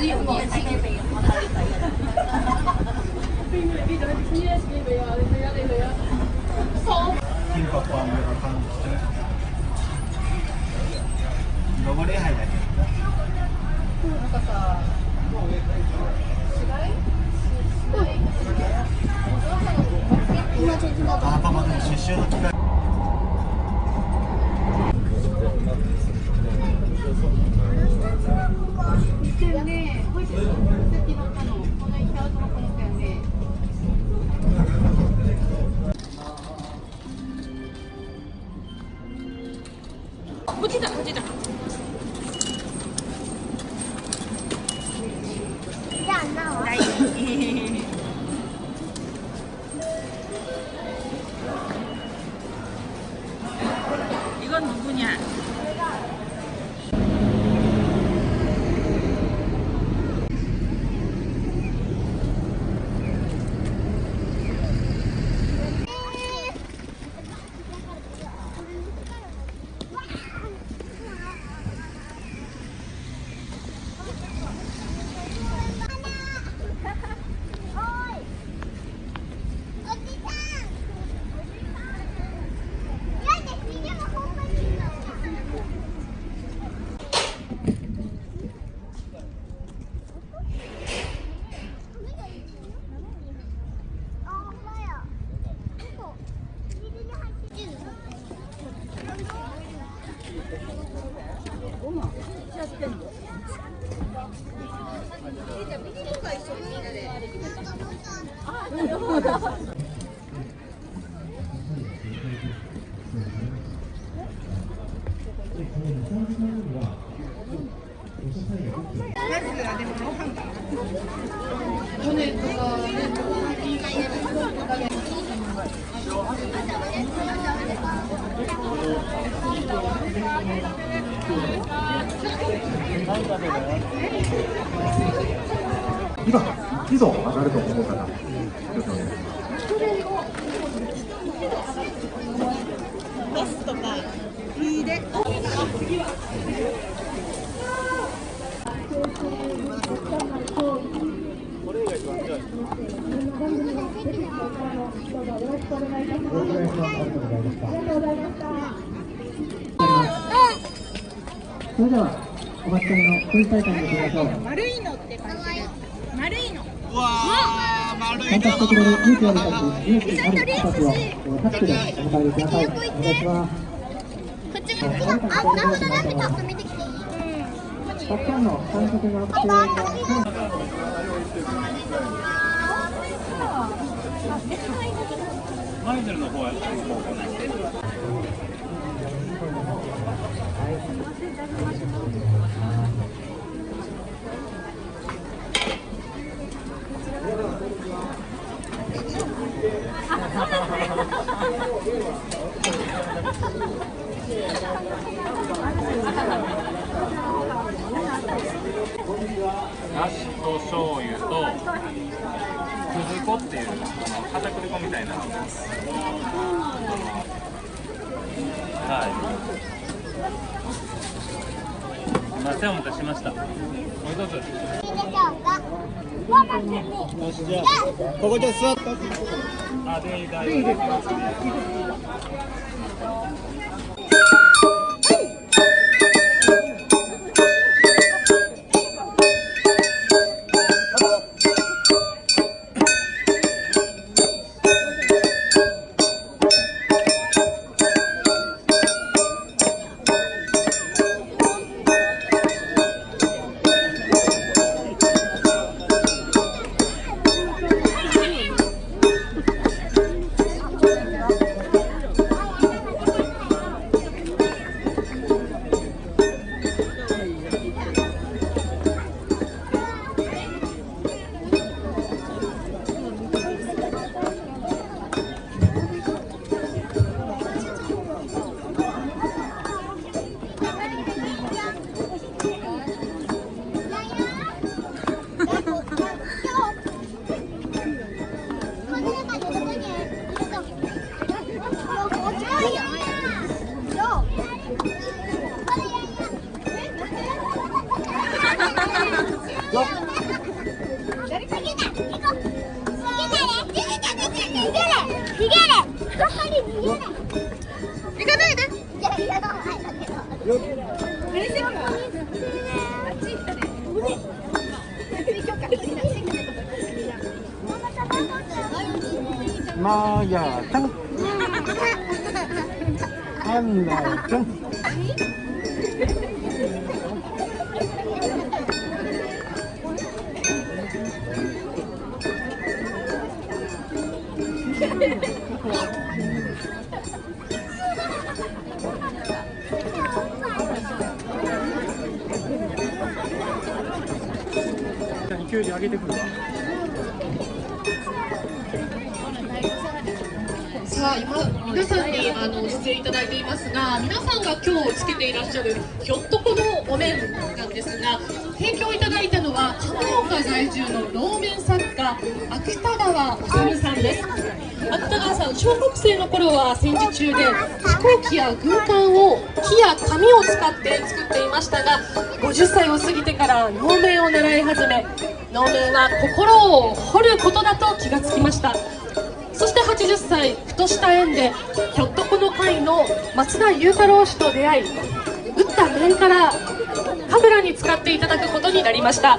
只有年輕嘅地我睇睇嘅。菲律賓就係 TS 嘅未啊，你去啊你去啊，疏金箔はもう感じて、こっちだ、こっ今、2度上がると思う方、挙手お願いします。よろしくお願いします。ありがとうございました。それでは、お待ちかねのクイズ大会に行きましょう。丸いのって感じ丸いの。参加してくれる勇気ある方、勇気ある人たちを、えー拍手でお迎えください。お願いします。こっちもあ、名札だってパッと見てきていいたくさんの観客が来てくれマイゼルの方やだしと醤油と粉っていうあの片栗粉みたいな。はい。すいませんお待たせしました。もう一つよしじゃあここで座ってあでいい大丈夫やっぱり逃げ行こうかマーヤちゃんアンナちゃん急に上げてくるわさあ今皆さんにあの出演いただいていますが皆さんが今日つけていらっしゃるひょっとこのお面なんですが提供いただいたのは亀岡在住の能面作家芥川治さんです芥川さん小学生の頃は戦時中で行機や軍艦を木や紙を使って作っていましたが50歳を過ぎてから能面を習い始め能面は心を掘ることだと気がつきましたそして80歳ふとした縁でひょっとこの会の松田裕太郎氏と出会い打った面から神楽に使っていただくことになりました。